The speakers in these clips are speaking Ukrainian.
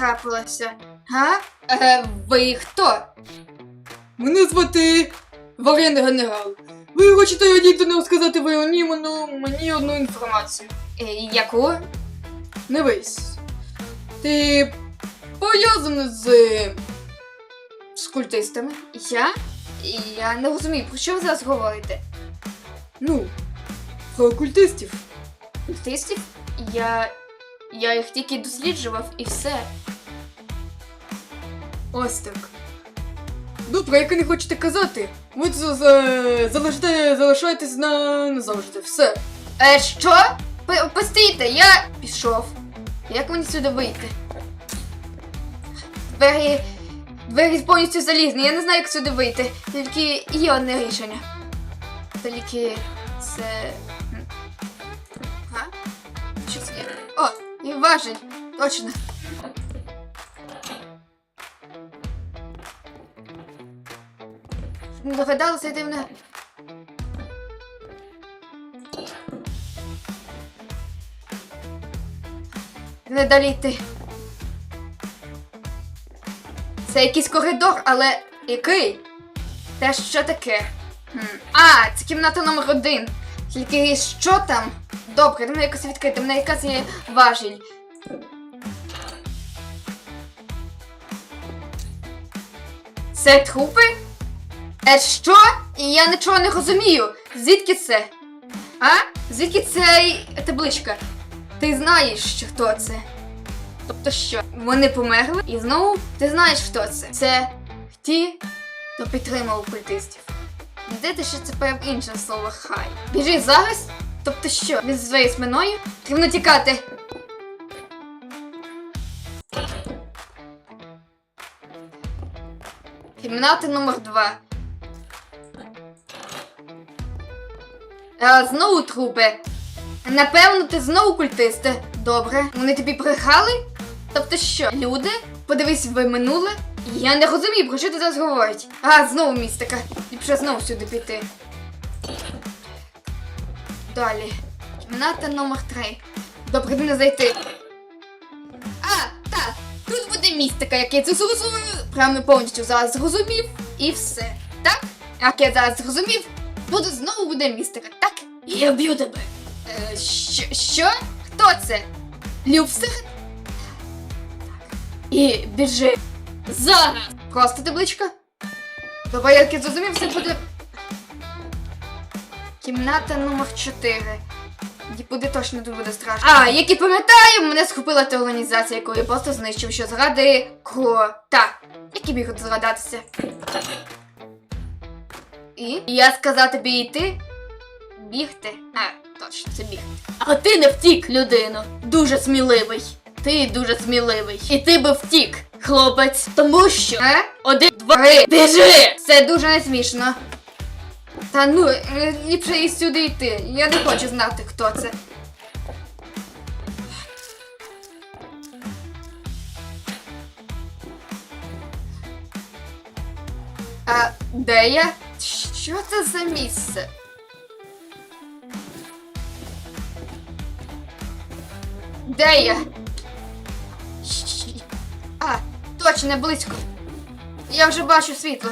трапилося? Га? Е, ви хто? Мене звати Варен Генерал. Ви хочете дійсно сказати ви мені одну інформацію. Е, яку? Не весь. Ти пов'язаний з. з культистами? Я? Я не розумію, про що ви зараз говорите? Ну, про культистів. Культистів? Я. Я їх тільки досліджував і все. Ось так. Добре, як ви не хочете казати, ви залишите, залишаєтесь на назавжди. Все. Е, що? П- Постійте, я пішов. Як мені сюди вийти? Двері. Двері повністю залізні, я не знаю, як сюди вийти. Тільки є одне рішення. Тільки це. А? Що це? О, і важіль. Точно. Догадалася йти мене. Не далі йти. Це якийсь коридор, але який? Те що таке? А, це кімната номер один. Тільки що там? Добре, мене якось відкрити, мене якась є важіль. Це трупи? Е, що? Я нічого не розумію. Звідки це? А? Звідки цей табличка? Ти знаєш, що хто це? Тобто що? Вони померли і знову ти знаєш, хто це? Це ті, хто підтримав культистів. Дивіться, що це прям інше слово хай. Біжи зараз, тобто що? Він своєю сминою Треба тікати. Кімната номер 2 Е, знову трупи. Напевно, ти знову культисти. Добре. Вони тобі прихали. Тобто що? Люди, подивись ви минуле. Я не розумію, про що ти зараз говорить. А, знову містика. Ліпше знову сюди піти. Далі. Кімната номер 3. Добре, де не зайти. А, так. Тут буде містика, як я це зрозумію. Прямо повністю зараз зрозумів. І все. Так? Як я зараз зрозумів, буде знову буде містика, так? Я б'ю тебе. Е, що, що? Хто це? Люпстер? І біжи. Зараз! Просто табличка. Давай, як я зрозумів, все буде. Кімната номер 4. І буде точно тут буде страшно. А, як і пам'ятаю, мене схопила та організація, яку я просто знищив, що заради крота. Які біг згадатися. І я сказав тобі йти? Бігти? А, точно, це бігти. А ти не втік, людино. Дуже сміливий. Ти дуже сміливий. І ти би втік, хлопець. Тому що. А? Один, два, три. Біжи! Це дуже не смішно. Та ну, е, ліпше і сюди йти. Я не хочу знати, хто це. А де я? Що це за місце? Де я? А, точно близько. Я вже бачу світло.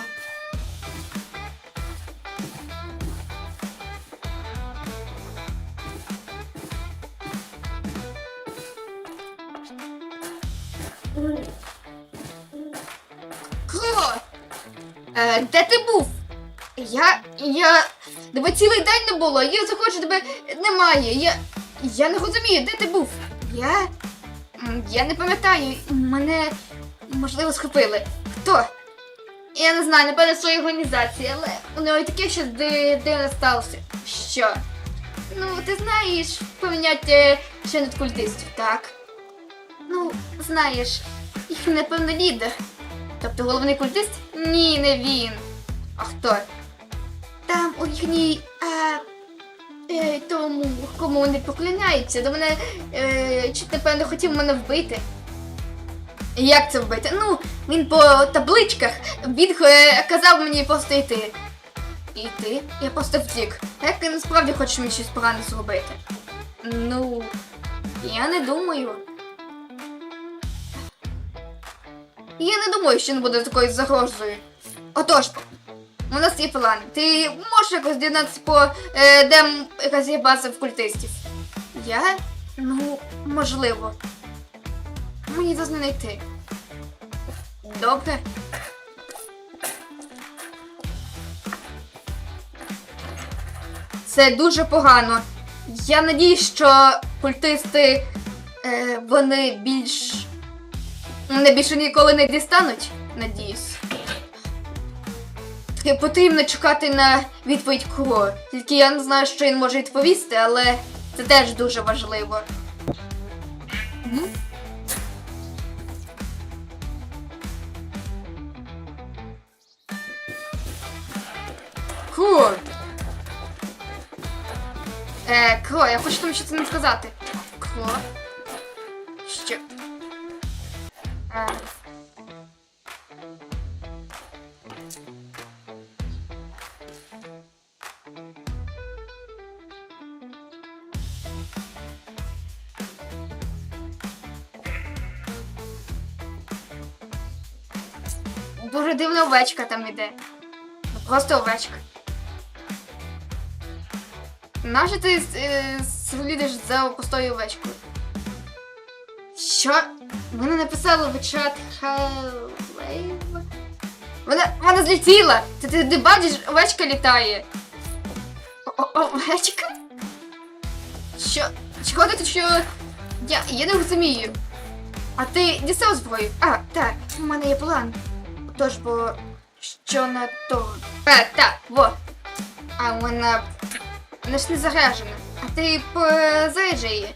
Кло! Е, де ти був? Я. я. Тебе цілий день не було, я захочу тебе немає. Я. Я не розумію, де ти був? Я. Я не пам'ятаю. Мене можливо схопили. Хто? Я не знаю, напевно, своєї організації, але у нього таке щось ди- дивне сталося. Що? Ну, ти знаєш поняття ще над культистів, так? Ну, знаєш, їх напевно лідер. Тобто головний культист? Ні, не він. А хто? Там у їхній. А, е, тому, кому вони поклоняються, до мене е, чи напевно хотів мене вбити. Як це вбити? Ну, він по табличках він е, казав мені просто йти. Іти? Я просто втік. Як ти насправді хочеш мені щось погане зробити? Ну, я не думаю. Я не думаю, що він буде такою загрозою. Отож, у нас є план. Ти можеш якось дізнатися по е, де якась є база в культистів? Я? Ну, можливо. Мені це знайти. Добре. Це дуже погано. Я надіюсь, що культисти е, вони більш. Мене більше ніколи не дістануть. Надіюсь. Таки потрібно чекати на відповідь кого. Тільки я не знаю, що він може відповісти, але це теж дуже важливо. Мгм. Е, Кро, я хочу тобі щось не сказати. Кро. Що? Е. Дуже дивна овечка там іде. Просто овечка. Нащо ти е, слідиш за пустою овечкою? Що? Мене написали в чат Хелейв. Вона, вона злетіла! Ти, ти, ти бачиш, овечка літає. О, о, овечка? Що? Чого ти що? Я, я не розумію. А ти дістав зброю? А, так, у мене є план. Тож, бо що на то? Е, так, во. А вона вона ж не заряджена. А ти заряджай її.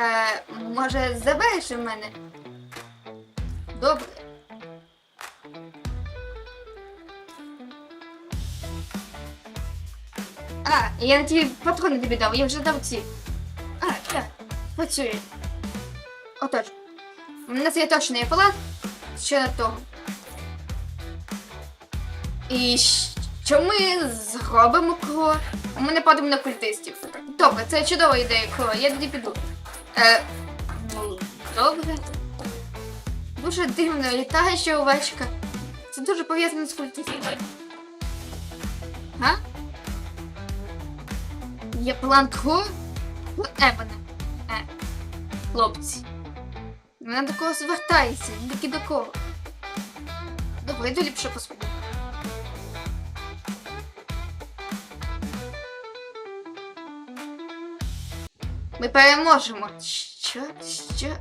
Е, може, забереш у мене? Добре. А, я на ті патрони тобі дав, я вже дав ці. А, так, працює. Отож. У нас є точний план щодо того. І що ми зробимо кро? Ми не падемо на культистів. Добре, це чудова ідея, кро, я тоді піду. Е, ну, добре. Дуже дивно літає ще овечка. Це дуже пов'язано з культистами. Га? Є план кро? Е, мене. Е, хлопці. Вона до кого звертається, таки до кого. Добре, йду ліпше поспію. Ми переможемо. Що? Що?